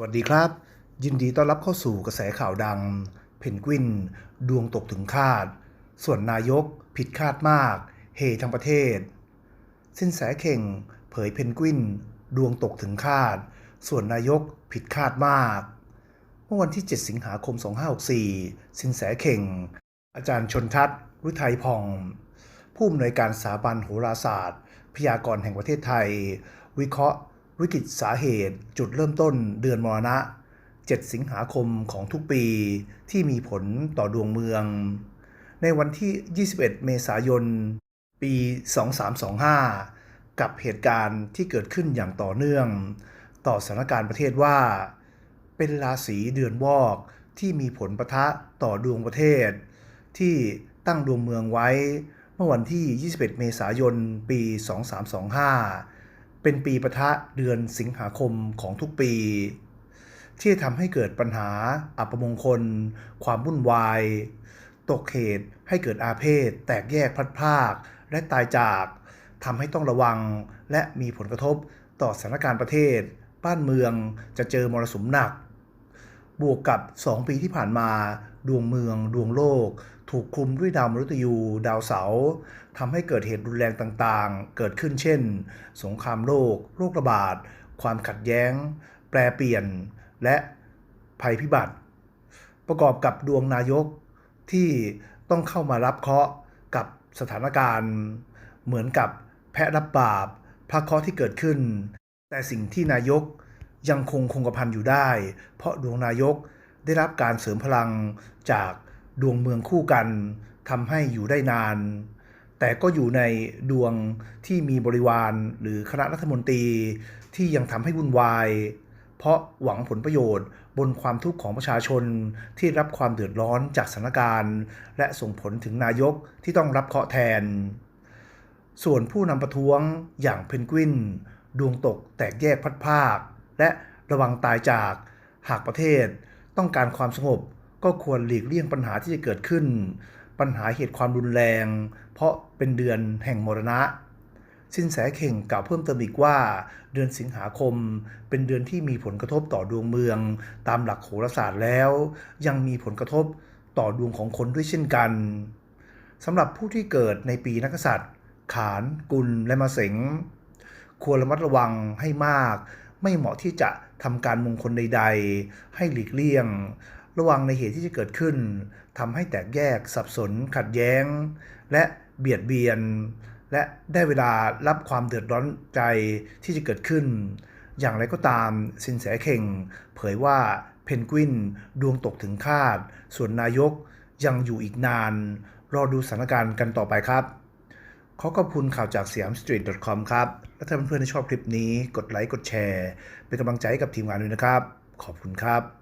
วัสดีครับ ยินดีต้อนรับเข้าสู่กระแสข่าวดัง เพนกวิน ดวงตกถึงคาด ส่วนนายกผิดคาดมาก เฮทั้งประเทศ สินแสเข่ง เผยเพนกวิน ดวงตกถึงคาด ส่วนนายกผิดคาดมาก เมื่อวันที่ 7 สิงหาคม 2564 สินแสเข่ง อาจารย์ชนทัศน์รุทัยพอง ผู้อำนวยการสถาบันโหราศาสตร์ พยากรณ์แห่งประเทศไทย วิเคราะห์ วิกฤตสาเหตุจุดเริ่มต้นเดือนมรณะ 7 สิงหาคมของทุกปีที่มีผลต่อดวงเมือง ในวันที่ 21 เมษายน ปี 2325 กับเหตุการณ์ที่เกิดขึ้นอย่างต่อเนื่อง ต่อสถานการณ์ประเทศว่า เป็นราศีเดือนวอกที่มีผลประทะต่อดวงประเทศ ที่ตั้งดวงเมืองไว้ เมื่อวันที่ 21 เมษายน ปี 2325 เป็นปีประทะเดือนสิงหาคมของทุกปี ที่ทำให้เกิดปัญหาอัปมงคล ความวุ่นวาย ตกเหตุให้เกิดอาเพศ แตกแยกพลัดพาก และตายจากทำให้ต้องระวัง และมีผลกระทบต่อสถานการณ์ประเทศ บ้านเมืองจะเจอมรสุมหนัก บวกกับ 2 ปีที่ผ่านมา ดวงเมือง ดวงโลก ถูกคุมด้วยดาวมฤตยู ดาวเสาร์ทำให้เกิดเหตุรุนแรงต่างๆ เกิดขึ้นเช่น สงครามโลก โรคระบาด ความขัดแย้ง แปรเปลี่ยน และภัยพิบัติ ประกอบกับดวงนายกที่ต้องเข้ามารับเคราะห์กับสถานการณ์ เหมือนกับแพะรับบาปพระเคราะห์ที่เกิดขึ้น แต่สิ่งที่นายก ยังคงคงกระพันอยู่ได้ เพราะดวงนายกได้รับการเสริมพลังจากดวงเมืองคู่กันทำให้อยู่ได้นาน แต่ก็อยู่ในดวงที่มีบริวารหรือคณะรัฐมนตรีที่ยังทำให้วุ่นวาย เพราะหวังผลประโยชน์บนความทุกข์ของประชาชนที่รับความเดือดร้อนจากสถานการณ์ และส่งผลถึงนายกที่ต้องรับเคราะห์แทน ส่วนผู้นำประท้วงอย่างเพนกวิน ดวงตกแตกแยกพัดภาค และระวังตายจากหากประเทศ ต้องการความสงบก็ควรหลีกเลี่ยงปัญหาที่จะเกิดขึ้น ปัญหาเหตุความรุนแรง เพราะเป็นเดือนแห่งมรณะ สินแสเข่งกล่าวเพิ่มเติมอีกว่า เดือนสิงหาคม เป็นเดือนที่มีผลกระทบต่อดวงเมือง ตามหลักโหราศาสตร์แล้ว ยังมีผลกระทบต่อดวงของคนด้วยเช่นกันสำหรับผู้ที่เกิดในปีนักษัตริย์ ขาน กุลและมะเสงควรระมัดระวังให้มาก ไม่เหมาะที่จะทำการมงคลใด ๆ ให้หลีกเลี่ยง ระวังในเหตุที่จะเกิดขึ้นทำให้แตกแยกสับสน ขัดแย้ง และเบียดเบียน และได้เวลารับความเดือดร้อนใจที่จะเกิดขึ้น อย่างไรก็ตามสินแสเข่ง เผยว่าเพนกวินดวงตกถึงคาด ส่วนนายกยังอยู่อีกนาน รอดูสถานการณ์กันต่อไปครับ ขอขอบคุณข่าวจากสยามสตรีท .com ครับ และถ้าเพื่อนๆที่ชอบคลิปนี้ กดไลค์ กดแชร์ เป็นกำลังใจให้กับทีมงานด้วยนะครับ ขอบคุณครับ